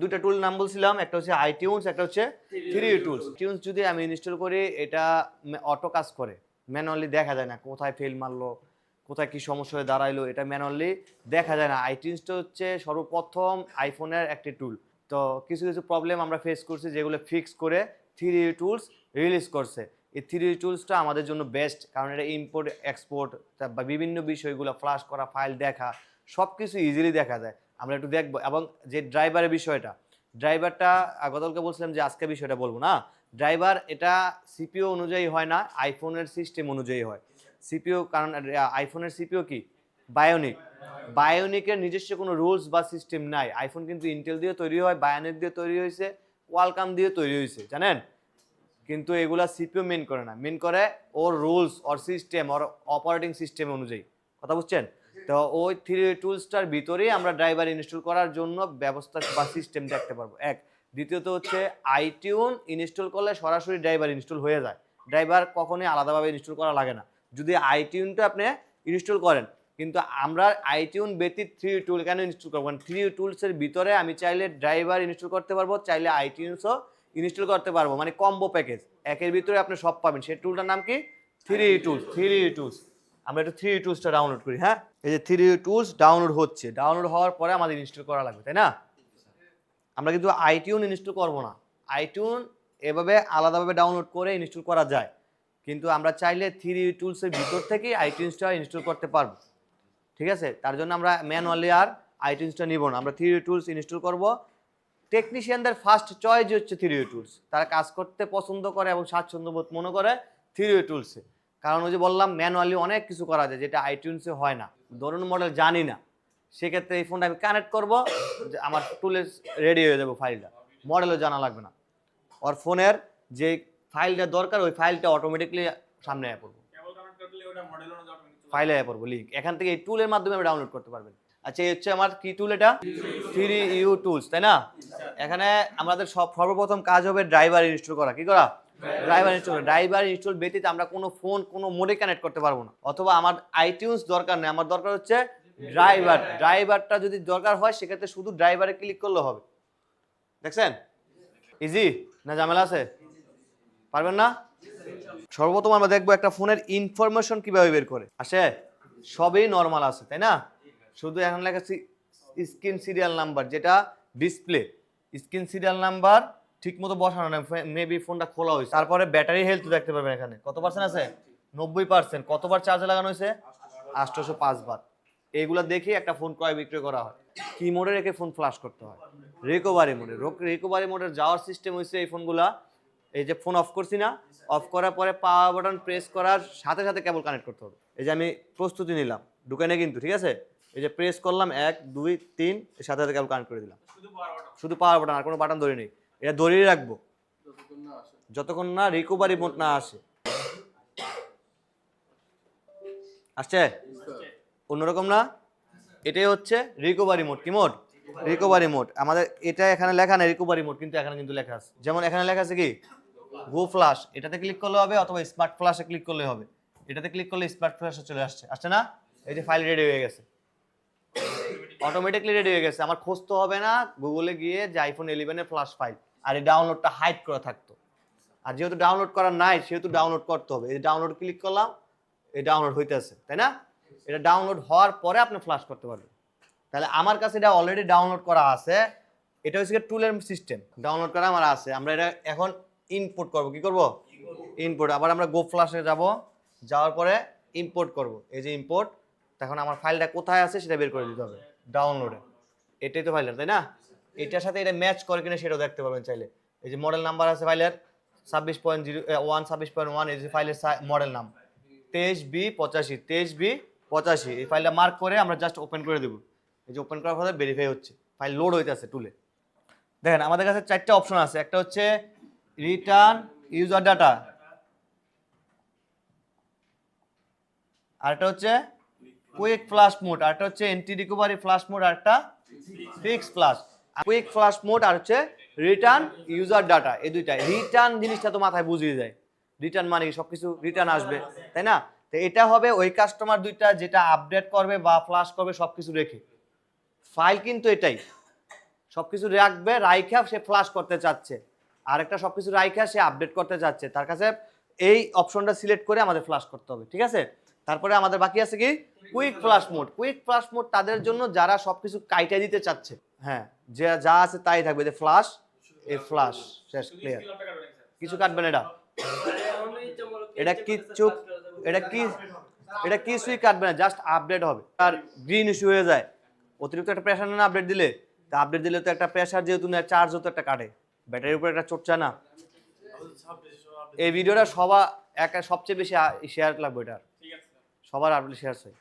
দুইটা টুল নাম বলছিলাম একটা হচ্ছে আইটিউনস একটা হচ্ছে থ্রি টুলস টিউন্স যদি আমি ইনস্টল করি এটা অটো কাজ করে। ম্যানুয়ালি দেখা যায় না কোথায় ফেল মারলো কোথায় কি সমস্যা হয়ে দাঁড়াইলো এটা ম্যানুয়ালি দেখা যায় না। আইটিউনসটা হচ্ছে সর্বপ্রথম আইফোনের একটি টুল তো কিছু কিছু প্রবলেম আমরা ফেস করছি যেগুলো ফিক্স করে থ্রি টুলস রিলিজ করছে। এই থ্রি টুলসটা আমাদের জন্য বেস্ট কারণ এটা ইম্পোর্ট এক্সপোর্ট বা বিভিন্ন বিষয়গুলো ফ্লাশ করা ফাইল দেখা সব কিছু ইজিলি দেখা যায়। আমরা একটু দেখব। এবং যে ড্রাইভারের বিষয়টা ড্রাইভারটা গতকালকে বলছিলাম যে আজকে বিষয়টা বলব না। ড্রাইভার এটা সিপিও অনুযায়ী হয় না আইফোনের সিস্টেম অনুযায়ী হয়। সিপিও কারণ আইফোনের সিপিও কি? বায়োনিক বায়োনিকের নিজস্ব কোনো রুলস বা সিস্টেম নাই। আইফোন কিন্তু ইন্টেল দিয়ে তৈরি হয় বায়োনিক দিয়ে তৈরি হয়েছে ওয়ালকাম দিয়ে তৈরি হয়েছে, জানেন? কিন্তু এগুলা সিপিও মেন করে না। মেন করে or rules or system or operating system অনুযায়ী। কথা বুঝছেন? তো ওই থ্রি টুলসটার ভিতরেই আমরা ড্রাইভার ইনস্টল করার জন্য ব্যবস্থা বা সিস্টেম দেখতে পারব। এক, দ্বিতীয়ত হচ্ছে আইটিউন ইনস্টল করলে সরাসরি ড্রাইভার ইনস্টল হয়ে যায়। ড্রাইভার কখনোই আলাদাভাবে ইনস্টল করা লাগে না। যদি আইটিউনটা আপনি ইনস্টল করেন, কিন্তু আমরা আইটিউন ব্যতীত থ্রি টুল কেন ইনস্টল করব? থ্রি টুলসের ভিতরে আমি চাইলে ড্রাইভার ইনস্টল করতে পারব, চাইলে আইটিউনসও ইনস্টল করতে পারব। মানে কম্বো প্যাকেজ একের ভিতরে আপনি সব পাবেন। সেই টুলটার নাম কি? থ্রি টুলস থ্রি টুলস আমরা একটু থ্রি টুলসটা ডাউনলোড করি হ্যাঁ? এই যে থ্রি টুলস ডাউনলোড হচ্ছে ডাউনলোড হওয়ার পরে আমাদের ইনস্টল করা লাগবে, তাই না? আমরা কিন্তু আইটিউন ইনস্টল করব না। আইটিউন এভাবে আলাদাভাবে ডাউনলোড করে ইনস্টল করা যায়। কিন্তু আমরা চাইলে থ্রি টুলসের ভিতর থেকেই আইটিউনসটা ইনস্টল করতে পারব। ঠিক আছে? তার জন্য আমরা ম্যানুয়ালি আর আইটিউনসটা নিব না। আমরা থ্রি টুলস ইনস্টল করব। টেকনিশিয়ানদের ফার্স্ট চয়েস হচ্ছে থ্রি টুলস তারা কাজ করতে পছন্দ করে এবং স্বাচ্ছন্দ্য বোধ মনে করে থ্রি টুলসে কারণ ওই যে বললাম ম্যানুয়ালি অনেক কিছু করা যায় যেটা আইটিউনসে হয় না। ধরুন মডেল জানি না সেক্ষেত্রে এই ফোনটা আমি কানেক্ট করব যে আমার টুলে রেডি হয়ে যাবে ফাইলটা মডেলও জানা লাগবে না। ওর ফোনের যে ফাইলটা দরকার ওই ফাইলটা অটোমেটিকলি সামনে আয় পড়ব। ফাইলে আয় পড়ব লিঙ্ক এখান থেকে এই টুলের মাধ্যমে আপনি ডাউনলোড করতে পারবেন। আচ্ছা এই হচ্ছে আমার কি টুল এটা? থ্রি ইউ টুলস তাই না? এখানে আমাদের সব সর্বপ্রথম কাজ হবে ড্রাইভার ইনস্টল করা। কি করা? ড্রাইভার ইনস্টল ড্রাইভার ইনস্টল ব্যতীত আমরা কোনো ফোন কোনো মোডে কানেক্ট করতে পারব না। অথবা আমার আইটিউন্স দরকার নেই আমার দরকার হচ্ছে ড্রাইভার ড্রাইভারটা যদি দরকার হয় সেক্ষেত্রে শুধু ড্রাইভারে ক্লিক করলে হবে। দেখছেন? ইজি না ঝামেলা আছে? পারবেন না? সর্বপ্রথম আমরা দেখব একটা ফোনের ইনফরমেশন কীভাবে বের করে। আসে? সবই নর্মাল আছে তাই না? শুধু এখন লেখা স্ক্রিন সিরিয়াল নাম্বার যেটা ডিসপ্লে স্ক্রিন সিরিয়াল নাম্বার ঠিক মতো বসানো না মেবি ফোনটা খোলা হয়েছে। তারপরে ব্যাটারি হেলথ দেখতে পাবেন এখানে। কত পার্সেন্ট আছে? নব্বই পার্সেন্ট কতবার চার্জে লাগানো হয়েছে? আটশোশো পাঁচবার এইগুলো দেখে একটা ফোন ক্রয় বিক্রয় করা হয়। কি মোডে রেখে ফোন ফ্লাশ করতে হয়? রিকভারি মোডে রিকভারি মোডে যাওয়ার সিস্টেম হয়েছে এই ফোনগুলা এই যে ফোন অফ করছি না অফ করার পরে পাওয়ার বাটন প্রেস করার সাথে সাথে কেবল কানেক্ট করতে হবে। এই যে আমি প্রস্তুতি নিলাম। দোকানে কিন্তু, ঠিক আছে? এই যে প্রেস করলাম, এক, দুই, তিন সাথে সাথে কেবল কানেক্ট করে দিলাম। শুধু পাওয়ার বাটন আর কোনো বাটন ধরে নেই এটা ধরেই রাখব। যতক্ষণ না রিকভারি মোড না আসে। আসছে? অন্যরকম না? এটাই হচ্ছে রিকভারি মোড কি মোড রিকভারি মোড আমাদের এটা এখানে লেখা নেই রিকভারি মোড কিন্তু এখানে কিন্তু লেখা আছে। যেমন এখানে লেখা আছে কি? গো ফ্লাশ এটাতে ক্লিক করলে হবে অথবা স্মার্ট ফ্লাশে ক্লিক করলে হবে। এটাতে ক্লিক করলে স্মার্ট ফ্লাশে চলে আসছে। আসছে না? এই যে ফাইল রেডি হয়ে গেছে। অটোমেটিকলি রেডি হয়ে গেছে। আমার খুঁজতে হবে না। গুগলে গিয়ে যে আইফোন ইলেভেনের ফ্লাশ ফাইল আর এই ডাউনলোডটা হাইড করা থাকতো। আর যেহেতু ডাউনলোড করা নাই, সেহেতু ডাউনলোড করতে হবে। এই ডাউনলোড ক্লিক করলাম, এই ডাউনলোড হইতেছে, তাই না? এটা ডাউনলোড হওয়ার পরে আপনি ফ্লাশ করতে পারবেন। তাহলে আমার কাছে এটা অলরেডি ডাউনলোড করা আছে। এটা হচ্ছে টুলের সিস্টেম ডাউনলোড করা আমার আছে। আমরা এটা এখন ইনপুট করব। কি করব? ইনপুট আবার আমরা গো ফ্লাশে যাব। যাওয়ার পরে ইম্পোর্ট করব। এই যে ইম্পোর্ট তখন আমার ফাইলটা কোথায় আছে সেটা বের করে দিতে হবে। ডাউনলোডে এটাই তো ফাইলটা তাই না? এটার সাথে এটা ম্যাচ করে কিনা সেটাও দেখতে পাবেন চাইলে। এই যে মডেল নাম্বার আছে ফাইলের ছাব্বিশ পয়েন্ট জিরো ওয়ান ছাব্বিশ পয়েন্ট ওয়ান এই যে ফাইলের মডেল নাম। তেইশ বি পঁচাশি, তেইশ বি পঁচাশি, এই ফাইলটা মার্ক করে আমরা জাস্ট ওপেন করে দেবো। এই যে ওপেন করার ফলে ভেরিফাই হচ্ছে। ফাইল লোড হইতেছে টুলে দেখেন, আমাদের কাছে চারটা অপশন আছে। একটা হচ্ছে রিটার্ন ইউজার ডাটা আরেকটা হচ্ছে কুইক ফ্লাশ মোড আরেকটা হচ্ছে এন্টি রিকভারি ফ্লাশ মোড আরেকটা fix flash quick flash mode আর হচ্ছে রিটার্ন ইউজার ডাটা এই দুইটা রিটার্ন জিনিসটা তো মাথায় বুঝিয়ে যায়। রিটার্ন মানে সব কিছু রিটার্ন আসবে, তাই না? তো এটা হবে ওই কাস্টমার দুইটা যেটা আপডেট করবে বা ফ্লাশ করবে সব কিছু রেখে। ফাইল কিন্তু এটাই। সবকিছু রাখবে, রাইখা সে ফ্লাশ করতে চাচ্ছে। আরেকটা সবকিছু রাইখা সে আপডেট করতে চাচ্ছে। তার কাছে এই অপশনটা সিলেক্ট করে আমাদের ফ্লাশ করতে হবে, ঠিক আছে? তারপরে আমাদের বাকি আছে কি? Quick flash mode quick flash mode তাদের জন্য যারা সবকিছু কাইটা দিতে চাচ্ছে। হ্যাঁ যে যা আছে তাই থাকবে। যে ফ্লাশ এ ফ্লাশ শেষ ক্লিয়ার কিছু কাটবেন এটা। এটা কিচ্ছু, এটা কি, এটা কিছুই কাটবে না জাস্ট আপডেট হবে। আর গ্রিন ইস্যু হয়ে যায়। অতিরিক্ত একটা প্রেশার না আপডেট দিলে। তা আপডেট দিলে তো একটা প্রেশার যেহেতু না চার্জও তো একটা কাটে। ব্যাটারির উপর একটা চড়ছে না। এই ভিডিওটা সবার একা সবচেয়ে বেশি শেয়ার লাগবে এটা সবার আপডেট শেয়ার চাই